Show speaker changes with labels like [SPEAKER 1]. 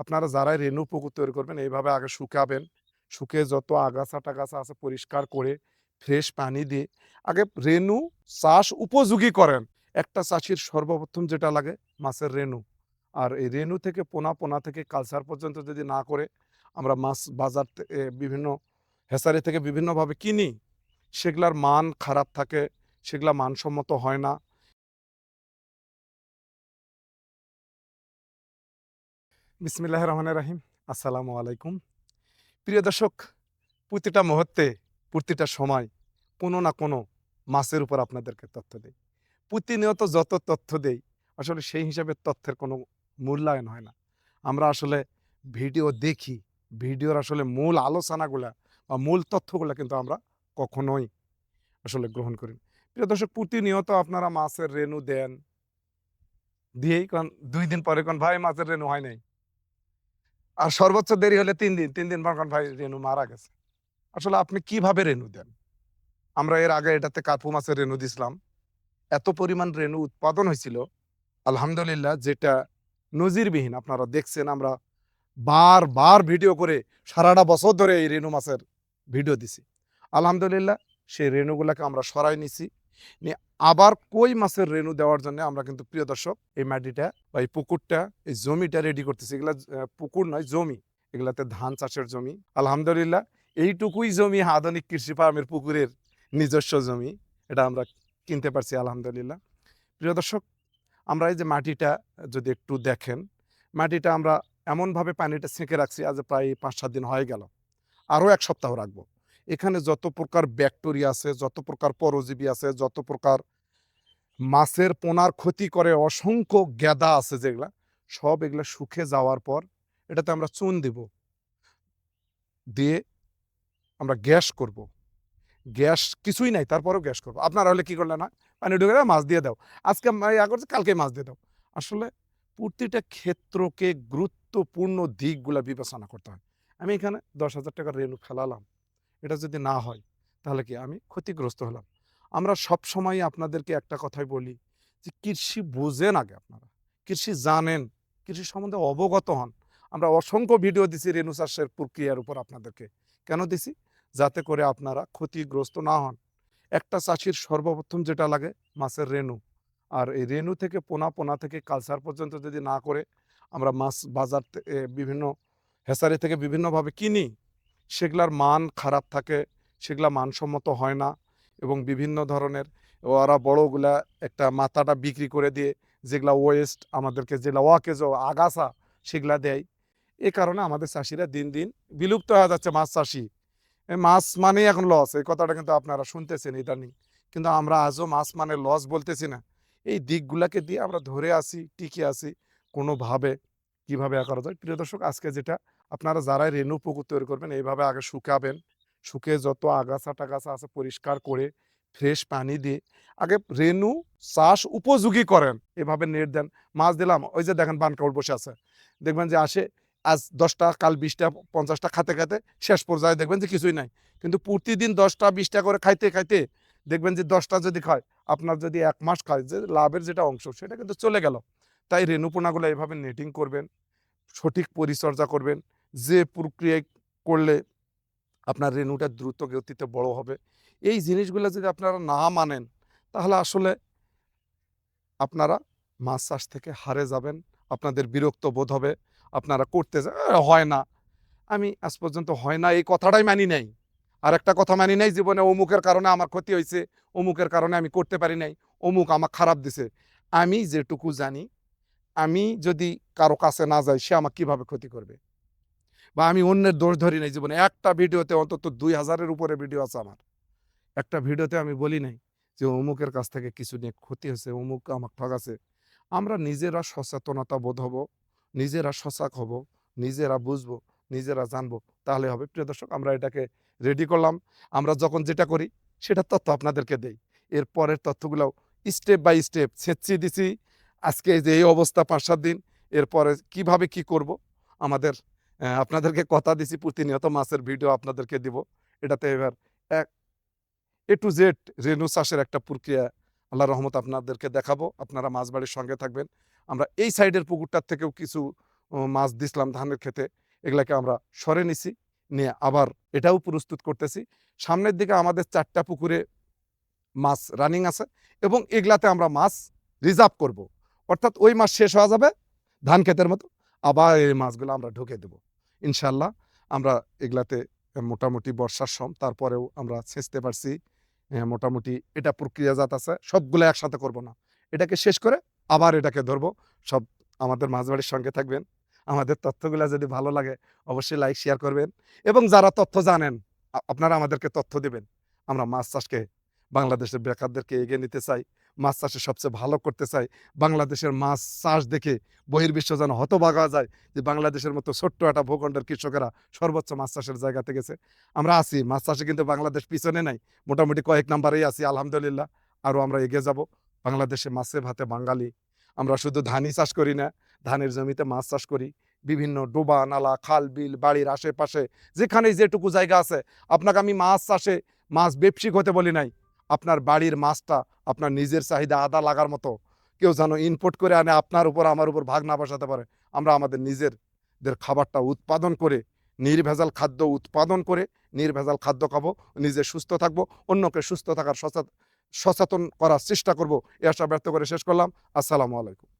[SPEAKER 1] আপনারা যারাই রেণু পুকুর তৈরি করবেন, এইভাবে আগে শুকাবেন। শুকে যত আগাছা টাগাছা আছে পরিষ্কার করে, ফ্রেশ পানি দিয়ে আগে রেণু চাষ উপযোগী করেন। একটা চাষির সর্বপ্রথম যেটা লাগে, মাছের রেণু। আর এই রেণু থেকে পোনা পোনা থেকে কালচার পর্যন্ত যদি না করে আমরা মাছ বাজার বিভিন্ন হেসারি থেকে বিভিন্নভাবে কিনি, সেগুলার মান খারাপ থাকে, সেগুলা মানসম্মত হয় না। বিসমিল্লাহ রহমান রাহিম। আসসালামু আলাইকুম। প্রিয় দর্শক, প্রতিটা মুহূর্তে, প্রতিটা সময় কোনো না কোনো মাছের উপর আপনাদেরকে তথ্য দেই। প্রতিনিয়ত যত তথ্য দেই, আসলে সেই হিসাবে তথ্যের কোনো মূল্যায়ন হয় না। আমরা আসলে ভিডিও দেখি, ভিডিওর আসলে মূল আলোচনাগুলা বা মূল তথ্যগুলা কিন্তু আমরা কখনোই আসলে গ্রহণ করি। প্রিয় দর্শক, প্রতিনিয়ত আপনারা মাছের রেনু দেন, দিয়েই কারণ দুই দিন পরে কোন ভাই মাছের রেনু হয় নাই। আর সর্বোচ্চ দেরি হলে তিন দিন তিন দিন পর ভাই রেণু মারা গেছে। আসলে আপনি কীভাবে রেণু দেন? আমরা এর আগে এটাতে কার্পু মাছের রেণু দিছিলাম। এত পরিমাণ রেণু উৎপাদন হয়েছিল। আলহামদুলিল্লাহ যেটা নজিরবিহীন, আপনারা দেখছেন, আমরা বার বার ভিডিও করে সারাটা বছর ধরে এই রেণু মাছের ভিডিও দিছি। আলহামদুলিল্লাহ, সেই রেণুগুলাকে আমরা সরাই নিছি। নিয়ে আবার কই মাছের রেণু দেওয়ার জন্য আমরা কিন্তু প্রিয় দর্শক এই মাটিটা বা এই পুকুরটা, এই জমিটা রেডি করতেছি। এগুলা পুকুর নয়, জমি। এগুলাতে ধান চাষের জমি। আলহামদুলিল্লাহ, এইটুকুই জমি আধুনিক কৃষি ফার্মের পুকুরের নিজস্ব জমি। এটা আমরা কিনতে পারছি, আলহামদুলিল্লাহ। প্রিয় দর্শক, আমরা এই যে মাটিটা যদি একটু দেখেন, মাটিটা আমরা এমনভাবে পানিটা ছেঁকে রাখছি, আজ প্রায় পাঁচ সাত দিন হয়ে গেল। আরও এক সপ্তাহ রাখব। এখানে যত প্রকার ব্যাকটেরিয়া আছে, যত প্রকার পরজীবী আছে, যত প্রকার মাছের পোনার ক্ষতি করে অসংখ্য গ্যাদা আছে যেগুলা, সব এগুলা শুকে যাওয়ার পর এটাতে আমরা চুন দিব। দিয়ে আমরা গ্যাস করব। গ্যাস কিছুই নাই, তারপরেও গ্যাস করব। আপনারা হলে কি করলে না? পানি ঢুকে মাছ দিয়ে দাও। আজকে করছে, কালকে মাছ দিয়ে দাও। আসলে প্রতিটা ক্ষেত্রকে গুরুত্বপূর্ণ দিকগুলা বিবেচনা করতে হয়। আমি এখানে দশ হাজার টাকার রেনু ফেলালাম এটা যদি না হয়, তাহলে কি আমি ক্ষতিগ্রস্ত হলাম? আমরা সব সময় আপনাদেরকে একটা কথাই বলি যে, কৃষি বোঝেন আগে আপনারা। কৃষি জানেন, কৃষি সম্বন্ধে অবগত হন। আমরা অসংখ্য ভিডিও দিছি রেণু চাষের প্রক্রিয়ার উপর আপনাদেরকে। কেন দিছি? যাতে করে আপনারা ক্ষতিগ্রস্ত না হন। একটা চাষির সর্বপ্রথম যেটা লাগে, মাছের রেণু আর এই রেণু থেকে পোনা পোনা থেকে কালচার পর্যন্ত যদি না করে, আমরা মাছ বাজার বিভিন্ন হেসারি থেকে বিভিন্নভাবে কিনি সেগুলার মান খারাপ থাকে, সেগুলা মানসম্মত হয় না এবং বিভিন্ন ধরনের ওরা বড়গুলা একটা মাথাটা বিক্রি করে দিয়ে যেগুলা ওয়েস্ট আমাদেরকে যেগুলা ওয়াকেজ, আগাছা সেগুলা দেয়। এ কারণে আমাদের চাষিরা দিন দিন বিলুপ্ত হয়ে যাচ্ছে মাছ চাষি। মাছ মানেই এখন লস এই কথাটা কিন্তু আপনারা শুনতেছেন ইদানিং কিন্তু আমরা আজও মাছ মানে লস বলতেছি না। এই দিকগুলাকে দিয়ে আমরা ধরে আসি টিকে আসি কোনোভাবে। কীভাবে করা যায়? প্রিয় দর্শক, আজকে যেটা আপনারা যারাই রেণু পুকুর তৈরি করবেন, এইভাবে আগে শুকাবেন। শুকে যত আগাছা টাগাছা আছে পরিষ্কার করে, ফ্রেশ পানি দিয়ে আগে রেণু চাষ উপযোগী করেন। এভাবে নেট দেন। মাছ দিলাম, ওই যে দেখেন বানকাউট বসে আছে। দেখবেন যে আসে, আজ দশটা, কাল বিশটা, পঞ্চাশটা খাতে খাতে শেষ পর্যায়ে দেখবেন যে কিছুই নাই। কিন্তু প্রতিদিন দশটা, বিশটা করে খাইতে খাইতে দেখবেন যে দশটা যদি খায়, আপনার যদি এক মাস খায়, যে লাভের যেটা অংশ, সেটা কিন্তু চলে গেল। তাই রেণুপোনাগুলো এভাবে নেটিং করবেন, সঠিক পরিচর্যা করবেন, যে প্রক্রিয়ায় করলে আপনার রেণুটা দ্রুত গতিতে বড় হবে। এই জিনিসগুলো যদি আপনারা না মানেন, তাহলে আসলে আপনারা মাছ চাষ থেকে হারে যাবেন, আপনাদের বিরক্ত বোধ হবে, আপনারা করতে হয় না। আমি আজ পর্যন্ত হয় না, এই কথাটাই মানি নাই। আর একটা কথা মানি নাই, জীবনে অমুকের কারণে আমার ক্ষতি হয়েছে, অমুকের কারণে আমি করতে পারি নাই, অমুক আমার খারাপ দিছে। আমি যেটুকু জানি আমি যদি কারও কাছে না যাই, সে আমাকে কীভাবে ক্ষতি করবে? বা আমি অন্যের দোষ ধরি নাই জীবনে। একটা ভিডিওতে অন্তত দুই হাজারের উপরে ভিডিও আছে আমার। একটা ভিডিওতে আমি বলি নাই যে, অমুকের কাছ থেকে কিছু নিয়ে ক্ষতি হয়েছে, অমুক আমার ঠগাছে। আমরা নিজেরা সচেতনতা বোধ হব, নিজেরা সজাগ হব, নিজেরা বুঝব, নিজেরা জানব, তাহলে হবে। প্রিয় দর্শক, আমরা এটাকে রেডি করলাম। আমরা যখন যেটা করি সেটা তথ্য আপনাদেরকে দেই। এর পরের তথ্যগুলো স্টেপ বাই স্টেপ ছেঁচিয়ে দিছি আজকে যে এই অবস্থা পাঁচ সাত দিন, এরপরে কীভাবে কি করব? আমাদের আপনাদেরকে কথা দিছি, প্রতিনিয়ত মাছের ভিডিও আপনাদেরকে দিব। এটাতে এবার এক, এ টু জেড রেণু চাষের একটা প্রক্রিয়া আল্লাহ রহমত আপনাদেরকে দেখাবো। আপনারা মাছ বাড়ির সঙ্গে থাকবেন। আমরা এই সাইডের পুকুরটার থেকেও কিছু মাছ দিছিলাম ধানের ক্ষেতে। এগুলাকে আমরা সরে নিছি, নিয়ে আবার এটাও প্রস্তুত করতেছি। সামনের দিকে আমাদের চারটা পুকুরে মাছ রানিং আছে এবং এগুলাতে আমরা মাছ রিজার্ভ করব। অর্থাৎ ওই মাছ শেষ হওয়া যাবে ধান ক্ষেতের মতো আবার এই মাছগুলো আমরা ঢুকে দেবো। ইনশাল্লাহ আমরা এগুলাতে মোটামুটি বর্ষার সম তারপরেও আমরা ছেঁচতে পারছি। হ্যাঁ, মোটামুটি এটা প্রক্রিয়াজাত আছে সবগুলো একসাথে করব না। এটাকে শেষ করে আবার এটাকে ধরবো। সব আমাদের মাঝবাড়ির সঙ্গে থাকবেন। আমাদের তথ্যগুলো যদি ভালো লাগে অবশ্যই লাইক শেয়ার করবেন। এবং যারা তথ্য জানেন আপনারা আমাদেরকে তথ্য দেবেন। আমরা মাছ চাষকে বাংলাদেশের বেকারদেরকে এগিয়ে নিতে চাই। মাছ চাষে সবচেয়ে ভালো করতে চাই বাংলাদেশের মাছ চাষ দেখে বহির্বিশ্ব যেন হতবাগা যায় যে বাংলাদেশের মতো ছোট্ট একটা ভূখণ্ডের কৃষকেরা সর্বোচ্চ মাছ চাষের জায়গাতে গেছে। আমরা আছি, মাছ চাষে কিন্তু বাংলাদেশ পিছনে নাই। মোটামুটি কয়েক নাম্বারেই আছি, আলহামদুলিল্লাহ। আরও আমরা এগিয়ে যাব। বাংলাদেশে মাছে ভাতে বাঙালি। আমরা শুধু ধানই চাষ করি না, ধানের জমিতে মাছ চাষ করি। বিভিন্ন ডোবা, নালা, খাল, বিল, বাড়ির আশেপাশে যেখানে যেটুকু জায়গা আছে। আপনাকে আমি মাছ চাষে, মাছ ব্যবসিক হতে বলি নাই। আপনার বাড়ির মাছটা আপনার নিজের চাহিদা আদা লাগার মতো কেউ যেন ইনপুট করে আনে, আপনার উপর আমার উপর ভাগ না বসাতে পারে। আমরা আমাদের নিজেরদের খাবারটা উৎপাদন করে, নির্ভেজাল খাদ্য উৎপাদন করে, নির্ভেজাল খাদ্য খাব, নিজে সুস্থ থাকব, অন্যকে সুস্থ থাকার সচেত- সচেতন করার চেষ্টা করব এ আশা ব্যর্থ করে শেষ করলাম। আসসালামু আলাইকুম।